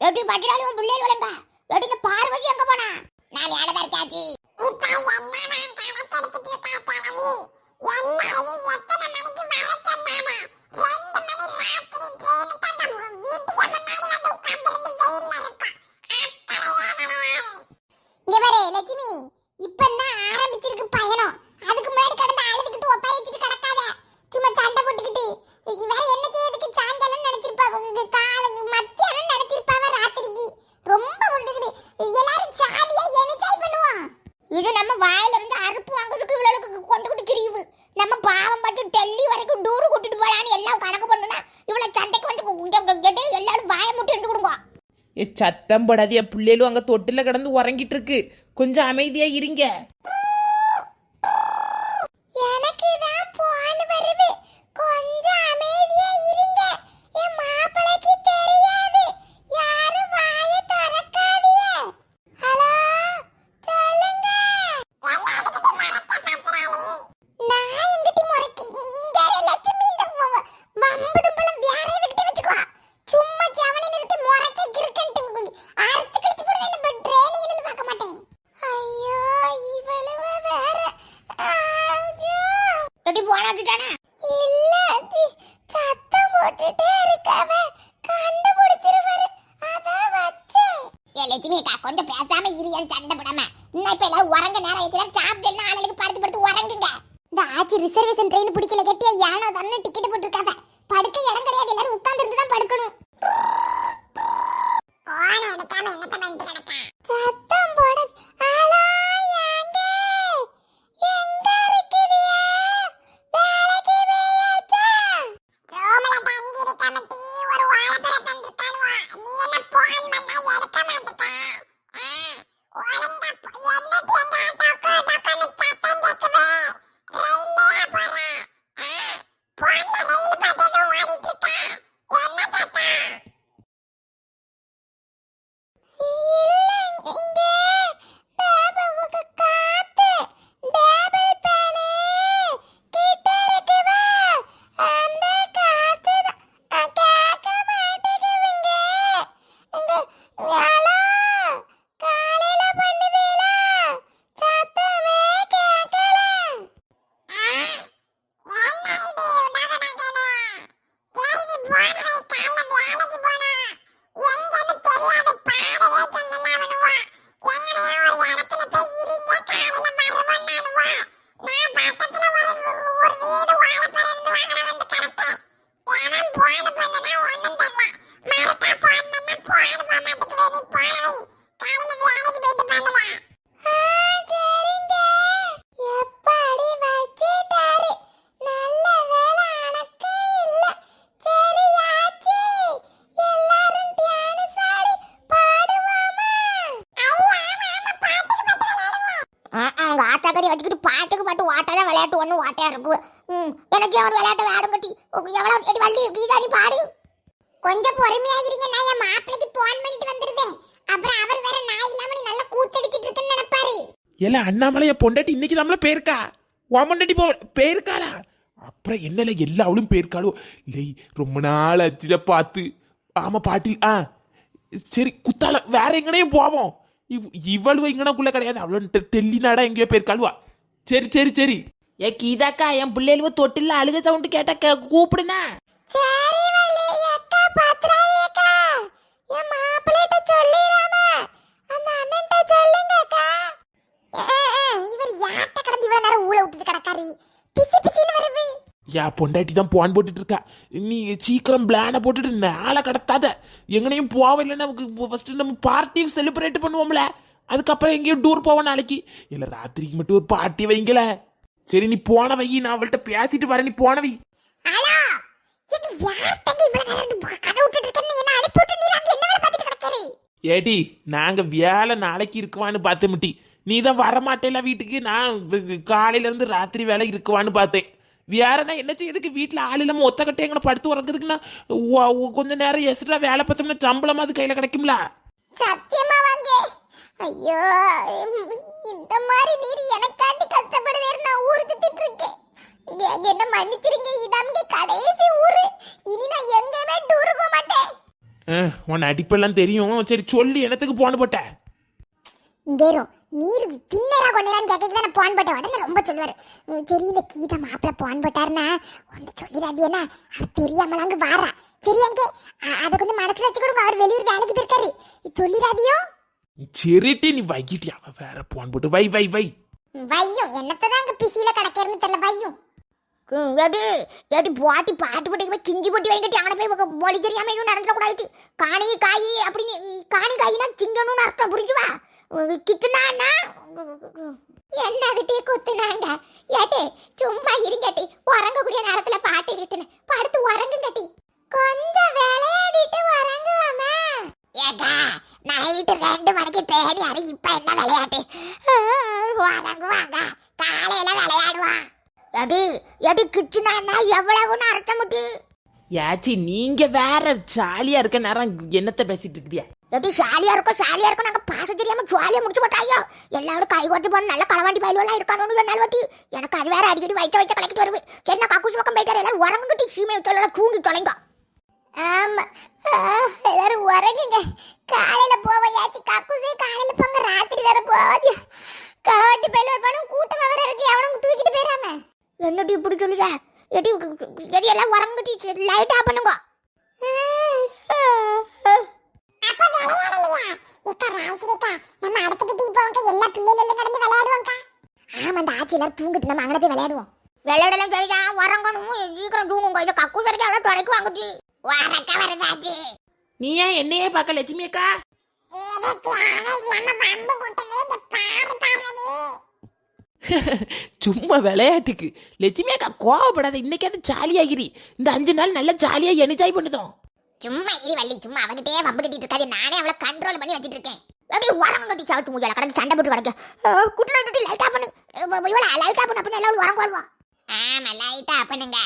எப்படி பட்டினாலும் உன் பிள்ளைகள் விளங்க எப்படி இந்த பார்வதி எங்க போனா? நான் யாரதா இருக்காச்சி இங்க பாரு லட்சுமி இப்பதான் ஆரம்பிச்சிருக்கு பயணம் அதுக்கு முன்னாடி கடந்து அழுதுகிட்டு ஒப்பாரி வச்சுட்டு கிடக்காத சும்மா சண்டை போட்டுக்கிட்டு வேற என்ன செய்யறதுக்கு சாயங்காலம் நினைச்சிருப்பா கால மத்தியானம் நினைச்சிருப்பாவ ராத்திரிக்கு ரொம்ப விட்டுக்கிட்டு எல்லாரும் ஜாலியா என்ஜாய் பண்ணுவோம் இது நம்ம வாயில இருந்து அறுப்பு வாங்குறதுக்கு இவ்வளவு கொண்டுகிட்டு கிரிவு நம்ம பாவம் பார்த்து டெல்லி வரைக்கும் டூரு கூட்டிட்டு போலான்னு எல்லாம் கணக்கு பண்ணுனா இவ்வளவு சண்டைக்கு வந்து இங்க கேட்டு எல்லாரும் வாயை முட்டி எடுத்து கொடுங்க ஏ சத்தம் படாதியா பிள்ளைகளும் அங்க தொட்டில கிடந்து உறங்கிட்டு இருக்கு. கொஞ்சம் அமைதியா இருங்க எனக்கு தான் போன் வருது கொஞ்சம் அமைதியா இருங்க என் மாப்பிளைக்கு தெரியாது யாரும் வாய திறக்காதீங்க ஹலோ சொல்லுங்க நான் எங்கிட்ட முறைக்கு இங்க லட்சுமி இந்த வ- வம்பு தும்பலம் வேற விட்டு வச்சுக்கோ சும்மா ஜவனி நிறுத்தி முறைக்க கிறுக்கன்ட்டு அறுத்து கழிச்சு போடுவேன் இந்த ட்ரெயினிங் இருந்து பார்க்க மாட்டேன் ஐயோ இவ்வளவு வேற ஐயோ எடி இல்ல அது சத்தம் போட்டுட்டே கண்டுபிடிச்சிருவாரு. அதான் வச்சேன் ஏ கொஞ்சம் பேசாம சண்டை போடாம. இன்னும் இப்ப எல்லாரும் உறங்க நேரம் ஆயிடுச்சு சாப்பிட்டு ஆளுக்கு படுத்து படுத்து உறங்குங்க. இந்த ஆச்சி ரிசர்வேஷன் ட்ரெயின் பிடிக்கல கட்டியா யானோ டிக்கெட் போட்டிருக்காவ படுக்க இடம் கிடையாது எல்லாரும் உட்கார்ந்து இருந்து தான் படுக்கணும் சத்தம் போட ஹலோ எங்க எங்க இருக்குதியா வேலைக்கு போயாச்சா ரோமல தங்கி இருக்க மட்டி ஒரு வாழைப்பழ தந்துட்டானுவா நீ என்ன போன் பண்ணா எடுக்க மாட்டேக்கா ஒழுங்கா போ- என்னடி அந்த டொக்கு டொக்குன்னு சத்தம் கேக்குது ரயில்லையா போற போன்ல ரயில் பாட்டு எதுவும் ஓடிட்டு இருக்கா என்ன சத்தம் இங்க பேபுக்கு காத்து டேபிள் பேனு கிட்ட இருக்குவா அந்த காத்து கேட்க மாட்டேங்குதுங்க இந்த ஹலோ காலையில பண்ணுதேலா சத்தமே கேட்கல எப்படி வச்சிட்டாரு நல்ல வேலை அணக்கே இல்ல சரியாச்சு எல்லாரும் டான்ஸ் ஆடி பாடுவோமா உங்க ஆட்டாக்கடி வச்சுக்கிட்டு பாட்டுக்கு பாட்டு ஓட்டாதான் விளையாட்டு ஒண்ணு ஓட்டையா இருக்கும். ம், எனக்கு ஒரு விளையாட்டு விளையாடும் கட்டி. எவ்வளோ எடி வள்ளி கீதா நீ பாடு. கொஞ்சம் பொறுமையா இருங்க நான் என் மாப்பிள்ளைக்கு போன் பண்ணிட்டு வந்துருவேன். அப்புறம் அவர் வேற நான் இல்லாம நீ நல்லா கூத்தடிச்சிட்டு இருக்குன்னு நினைப்பாரு. ஏல அண்ணாமலைய பொண்டாட்டி இன்னைக்கு நம்மள போயிருக்கா உன் பொண்டாட்டி போ பேருக்காளா? அப்புறம் என்னல எல்லா அவளும் பேருக்காளோ? இல்லை ரொம்ப நாள் ஆச்சுல பார்த்து. ஆமா பாட்டில் ஆ. சரி குத்தால வேற எங்கனையும் போவோம். இவ் இவ்வளவு இங்கனக்குள்ள கிடையாது. அவளு டெல்லி நாடா எங்கேயோ போயிருக்காளுவா சரி சரி சரி. ஏ கீதாக்கா என் பிள்ளைகளுவ தொட்டில அழுக சவுண்டு கேட்டா கே- கூப்பிடுனா? சரி வள்ளி அக்கா பாத்துறாளி அக்கா என் மாப்பிள்ளைட்ட சொல்லிடாம அந்த அண்ணன்ட்ட சொல்லுங்க அக்கா இவர் யார்ட்ட கடந்து இவ்வளவு நேரம் ஊழ விட்டுட்டு கிடக்காரு? பிசி பிசின்னு வருது. யா பொண்டாட்டி தான் போன் போட்டுட்டு இருக்கா. நீ சீக்கிரம் பிளான போட்டுட்டு நாளை கடத்தாத. எங்கனையும் போவில்லை நமக்கு ஃபர்ஸ்ட் நம்ம பார்ட்டியும் செலிப்ரேட் பண்ணுவோம்ல. அதுக்கப்புறம் எங்கேயும் டூர் போவோம் நாளைக்கு. இல்ல ராத்திரிக்கு மட்டும் ஒரு பார்ட்டி வைங்கள. சரி நீ போன வை. நான் அவள்கிட்ட பேசிட்டு வரேன். நீ போன வை. ஏடி நாங்க வேலை நாளைக்கு இருக்குவான்னு பார்த்து முட்டி. நீ தான் வரமாட்டேல வீட்டுக்கு? நான் காலையில இருந்து ராத்திரி வேலை இருக்குவான்னு பார்த்தேன். வேறனா என்ன செய்யறதுக்கு வீட்டில் ஆள் இல்லாம ஒத்த கட்டை எங்களை படுத்து உறங்குறதுக்குன்னா கொஞ்ச நேரம் எக்ஸ்ட்ரா வேலை பார்த்தோம்னா சம்பளமா அது கையில கிடைக்கும்ல? சத்தியமா வாங்க. ஐயோ இந்த மாதிரி நீர் எனக்காண்டி கஷ்டப்படுவேறு நான் ஊர் சுத்திட்டு இருக்கேன். என்ன மன்னிச்சிருங்க இதாங்க கடைசி ஊரு. இனி நான் எங்கேயுமே டூர் போக மாட்டேன். உன் நடிப்பெல்லாம் தெரியும். சரி சொல்லி என்னத்துக்கு போன போட்ட? இங்கேரோ நீர் தின்னரா கொண்டேரான்னு கேட்க நான் போன் போட்ட. உடனே ரொம்ப சொல்லுவாரு. சரி இந்த கீதா மாப்பிள்ள போன் போட்டாருன்னா ஒன்று சொல்லிடாது என்ன? அது தெரியாமல் அங்கே வாரா. சரி அங்கே அதை கொஞ்சம் மனசுல வச்சுக்கிடுங்க அவர் வெளியூர் வேலைக்கு போயிருக்காரு. சொல்லிடாதியோ? சரிட்டி நீ வைக்கிட்டியா? அவ வேற போன் போட்டு வை வை வை. வையும் என்னத்தை தான் அங்கே பிசியில கிடக்கிறன்னு தெரியல வையும் ஏடி ஏடி பாட்டி பாட்டு போட்டு போய் கிஞ்சி போட்டு வைங்கட்டி அவனை போய் மொழி தெரியாம எதுவும் நடந்துடக்கூடாது காணி காய் அப்படின்னு காணி காயினா கிங்கணும்னு அர்த்தம் புரிஞ்சுவா கிட்டுனான்னா குத்துனாங்க? ஏட்டே சும்மா இருங்கட்டி. என்ன விளையாட்டு உறங்குவாங்க காலையில விளையாடுவான் ஏடி ஏடி கிட்டுனான்னா எவ்வளவுன்னு அர்த்தம் முட்டு யாச்சி நீங்க வேற ஜாலியா இருக்க நேரம் என்னத்த பேசிட்டு இருக்கிறியா? ஏடி சாலியா இருக்கும் சாலியா இருக்கும் நாங்க பாச தெரியாம ஜாலியா முடிச்சு போட்டாயோ? எல்லாரும் கை கோத்து போன நல்ல களவாண்டி பயிலெல்லாம் இருக்கானு நாள் வாட்டி எனக்கு அது வேற அடிக்கடி வயிற்ற வயிற்ற கலக்கிட்டு வருது. என்ன கக்கூஸ் பக்கம் போயிட்டாரு எல்லாரும் உறங்குகிட்டு சீமை விட்டு தூங்கி தொலைங்க. ஆமா. எல்லாரும் உறங்குங்க. காலையில போவையாச்சு. கக்குசே காலையில போங்க. ராத்திரி வேற போவாது களவாட்டி பயில வைப்பானும் கூட்டம் வேற இருக்கு. அவனும் தூக்கிட்டு போயிடாம என்னடி இப்படி சொல்லுத எடி எடி எல்லாம் உறங்கிட்டு லைட் ஆஃப் பண்ணுங்க. நம்ம அடுத்த பெட்டிக்கு போவோம் எல்லா பிள்ளைகளும் நடந்து விளையாடுவோம்க்கா. ஆமா அந்த தூங்கிட்டு நம்ம அங்கே போய் விளையாடுவோம். விளையாடலாம் சரிதான் உறங்கணும். சீக்கிரம் தூங்குங்க. இதை கக்கூஸ் வரைக்கும் எவ்வளோ தொலைக்கு வாங்குச்சு வரக்க வரதாச்சு நீ ஏன் என்னையே பார்க்க லட்சுமி அக்கா? சும்மா விளையாட்டுக்கு. லட்சுமி அக்கா கோவப்படாத. இன்னைக்காவது ஜாலியாகிரி. இந்த அஞ்சு நாள் நல்லா ஜாலியா என்ஜாய் பண்ணுதோம். சும்மா இரு வள்ளி சும்மா அவகிட்டே வம்பு கட்டிட்டு இருக்காது. நானே அவளை கண்ட்ரோல் பண்ணி வச்சிட்டு இருக்கேன் அப்படியே உரங்க கட்டி சவத்து மூஞ்சால கடந்து சண்டை போட்டு கிடக்க. குட்டில கட்டி லைட்டா பண்ணு. இவள லைட்டா பண்ணு அப்படின்னு எல்லாரும் உரங்க வருவா ஆமா லைட்டா பண்ணுங்க.